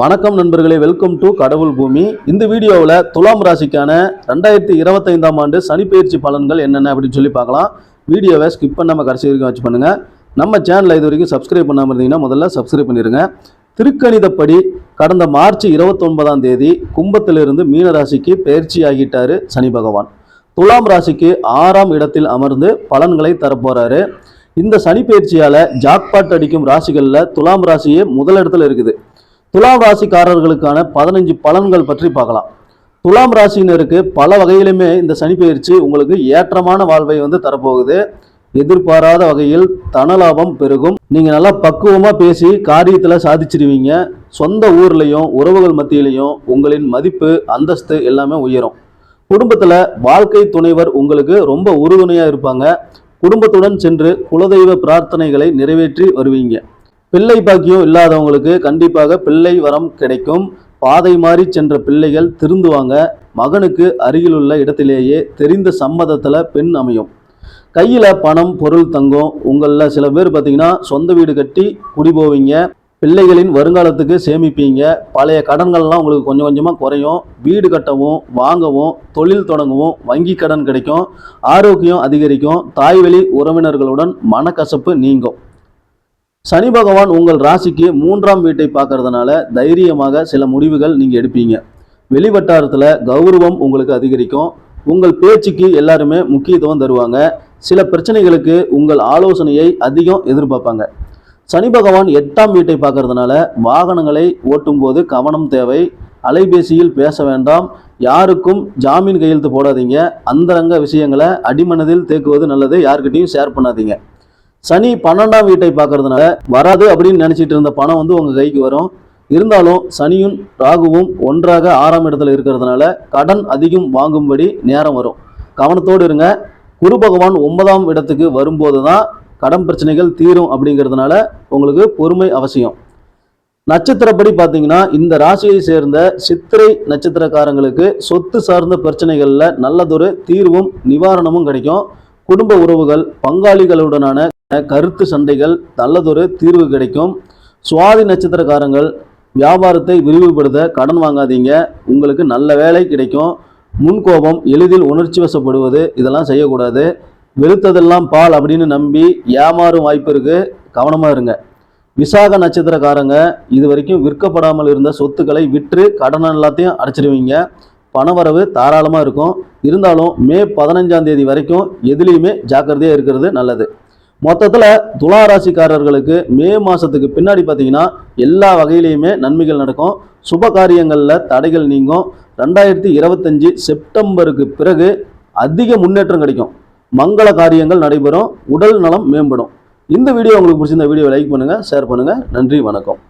வணக்கம் நண்பர்களே welcome to கடவுள் பூமி. இந்த வீடியோவில் துலாம் ராசிக்கான ரெண்டாயிரத்தி இருபத்தைந்தாம் ஆண்டு சனிப்பெயர்ச்சி பலன்கள் என்னென்ன அப்படின்னு சொல்லி பார்க்கலாம். வீடியோவை ஸ்கிப் பண்ணாமல் கடைசி வரைக்கும் வச்சு பண்ணுங்கள் நம்ம சேனலை இது வரைக்கும் சப்ஸ்கிரைப் பண்ணாமல் இருந்தீங்கன்னா முதல்ல சப்ஸ்கிரைப் பண்ணிடுங்க திருக்கணிதப்படி கடந்த மார்ச் இருபத்தொன்பதாம் தேதி கும்பத்திலிருந்து மீன ராசிக்கு பயிற்சி ஆகிட்டார் சனி பகவான். துலாம் ராசிக்கு ஆறாம் இடத்தில் அமர்ந்து பலன்களை தரப்போகிறாரு இந்த சனி பயிற்சியால் ஜாக்பாட் அடிக்கும் ராசிகளில் துலாம் ராசியே முதலிடத்தில் இருக்குது. துலாம் ராசிக்காரர்களுக்கான பதினஞ்சு பலன்கள் பற்றி பார்க்கலாம். துலாம் ராசியினருக்கு பல வகையிலுமே இந்த சனி பயிற்சி உங்களுக்கு ஏற்றமான வாழ்வை வந்து தரப்போகுது. எதிர்பாராத வகையில் தனலாபம் பெருகும். நீங்கள் நல்லா பக்குவமாக பேசி காரியத்தில் சாதிச்சிருவீங்க. சொந்த ஊர்லேயும் உறவுகள் மத்தியிலையும் உங்களின் மதிப்பு அந்தஸ்து எல்லாமே உயரும். குடும்பத்தில் வாழ்க்கை துணைவர் உங்களுக்கு ரொம்ப உறுதுணையாக இருப்பாங்க. குடும்பத்துடன் சென்று குலதெய்வ பிரார்த்தனைகளை நிறைவேற்றி வருவீங்க. பிள்ளை பாக்கியம் இல்லாதவங்களுக்கு கண்டிப்பாக பிள்ளை வரம் கிடைக்கும். பாதை மாறி சென்ற பிள்ளைகள் திருந்துவாங்க. மகனுக்கு அருகிலுள்ள இடத்திலேயே தெரிந்த சம்மதத்தில் பெண் அமையும். கையில் பணம் பொருள் தங்கும் உங்களில் சில பேர் பார்த்தீங்கன்னா சொந்த வீடு கட்டி குடி போவீங்க. பிள்ளைகளின் வருங்காலத்துக்கு சேமிப்பீங்க. பழைய கடன்கள்லாம் உங்களுக்கு கொஞ்சம் கொஞ்சமாக குறையும். வீடு கட்டவும் வாங்கவும் தொழில் தொடங்கவும் வங்கி கடன் கிடைக்கும். ஆரோக்கியம் அதிகரிக்கும். தாய்வழி உறவினர்களுடன் மனக்கசப்பு நீங்கும். சனி பகவான் உங்கள் ராசிக்கு மூன்றாம் வீட்டை பார்க்கறதுனால தைரியமாக சில முடிவுகள் நீங்கள் எடுப்பீங்க. வெளிவட்டாரத்தில் கௌரவம் உங்களுக்கு அதிகரிக்கும். உங்கள் பேச்சுக்கு எல்லாருமே முக்கியத்துவம் தருவாங்க. சில பிரச்சனைகளுக்கு உங்கள் ஆலோசனையை அதிகம் எதிர்பார்ப்பாங்க. சனி பகவான் எட்டாம் வீட்டை பார்க்கறதுனால வாகனங்களை ஓட்டும்போது கவனம் தேவை. அலைபேசியில் பேச வேண்டாம். யாருக்கும் ஜாமீன் கையெழுத்து போடாதீங்க. அந்தரங்க விஷயங்களை அடிமனதில் தேக்குவது நல்லது. யார்கிட்டையும் ஷேர் பண்ணாதீங்க. சனி பன்னெண்டாம் வீட்டை பார்க்கறதுனால வராது அப்படின்னு நினச்சிட்டு இருந்த பணம் வந்து உங்கள் கைக்கு வரும். இருந்தாலும் சனியும் ராகுவும் ஒன்றாக ஆறாம் இடத்துல இருக்கிறதுனால கடன் அதிகம் வாங்கும்படி நேரம் வரும். கவனத்தோடு இருங்க. குரு பகவான் ஒன்பதாம் இடத்துக்கு வரும்போது தான் கடன் பிரச்சனைகள் தீரும் அப்படிங்கிறதுனால உங்களுக்கு பொறுமை அவசியம். நட்சத்திரப்படி பார்த்தீங்கன்னா இந்த ராசியை சேர்ந்த சித்திரை நட்சத்திரக்காரங்களுக்கு சொத்து சார்ந்த பிரச்சனைகளில் நல்லதொரு தீர்வும் நிவாரணமும் கிடைக்கும். குடும்ப உறவுகள் பங்காளிகளுடனான கருத்து சண்டைகள் நல்லதொரு தீர்வு கிடைக்கும். சுவாதி நட்சத்திரக்காரங்கள் வியாபாரத்தை விரிவுபடுத்த கடன் வாங்காதீங்க. உங்களுக்கு நல்ல வேலை கிடைக்கும். முன்கோபம் எளிதில் உணர்ச்சி வசப்படுவது இதெல்லாம் செய்யக்கூடாது. வெறுத்ததெல்லாம் பால் அப்படின்னு நம்பி ஏமாறும் வாய்ப்பு இருக்குது கவனமாக இருங்க. விசாக நட்சத்திரக்காரங்க இது வரைக்கும் விற்கப்படாமல் இருந்த சொத்துக்களை விற்று கடன் எல்லாத்தையும் அடைச்சிருவீங்க. பணவரவு தாராளமாக இருக்கும். இருந்தாலும் மே பதினஞ்சாம் தேதி வரைக்கும் எதுலேயுமே ஜாக்கிரதையாக இருக்கிறது நல்லது. மொத்தத்தில் துலா ராசிக்காரர்களுக்கு மே மாதத்துக்கு பின்னாடி பார்த்தீங்கன்னா எல்லா வகையிலையுமே நன்மைகள் நடக்கும். சுப காரியங்களில் தடைகள் நீங்கும். ரெண்டாயிரத்தி இருபத்தஞ்சி செப்டம்பருக்கு பிறகு அதிக முன்னேற்றம் கிடைக்கும். மங்கள காரியங்கள் நடைபெறும். உடல் நலம் மேம்படும். இந்த வீடியோ உங்களுக்கு பிடிச்சிருந்த வீடியோ லைக் பண்ணுங்கள் ஷேர் பண்ணுங்கள் நன்றி வணக்கம்.